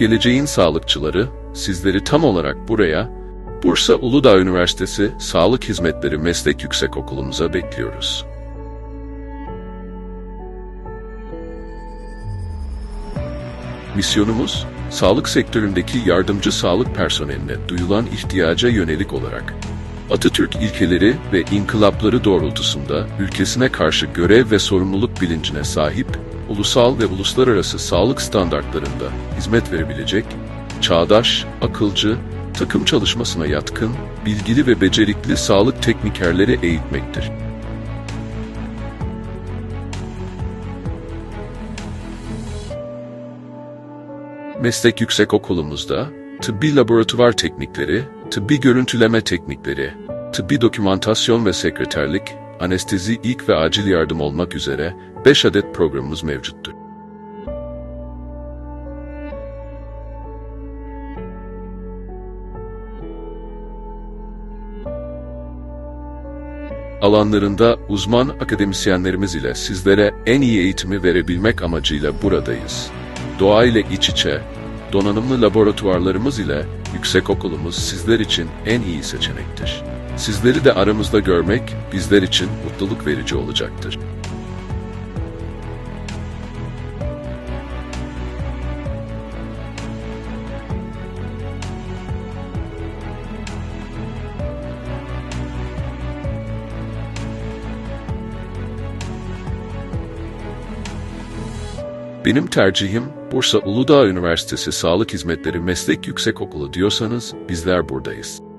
geleceğin sağlıkçıları sizleri tam olarak buraya, Bursa Uludağ Üniversitesi Sağlık Hizmetleri Meslek Yüksekokulu'muza bekliyoruz. Misyonumuz, sağlık sektöründeki yardımcı sağlık personeline duyulan ihtiyaca yönelik olarak Atatürk ilkeleri ve inkılapları doğrultusunda ülkesine karşı görev ve sorumluluk bilincine sahip, ulusal ve uluslararası sağlık standartlarında hizmet verebilecek, çağdaş, akılcı, takım çalışmasına yatkın, bilgili ve becerikli sağlık teknikerleri eğitmektir. Meslek yüksekokulumuzda tıbbi laboratuvar teknikleri, tıbbi görüntüleme teknikleri, tıbbi dokümantasyon ve sekreterlik, anestezi, ilk ve acil yardım olmak üzere 5 adet programımız mevcuttur. Alanlarında uzman akademisyenlerimiz ile sizlere en iyi eğitimi verebilmek amacıyla buradayız. Doğa ile iç içe, donanımlı laboratuvarlarımız ile yüksekokulumuz sizler için en iyi seçenektir. Sizleri de aramızda görmek bizler için mutluluk verici olacaktır. Benim tercihim Bursa Uludağ Üniversitesi Sağlık Hizmetleri Meslek Yüksekokulu diyorsanız bizler buradayız.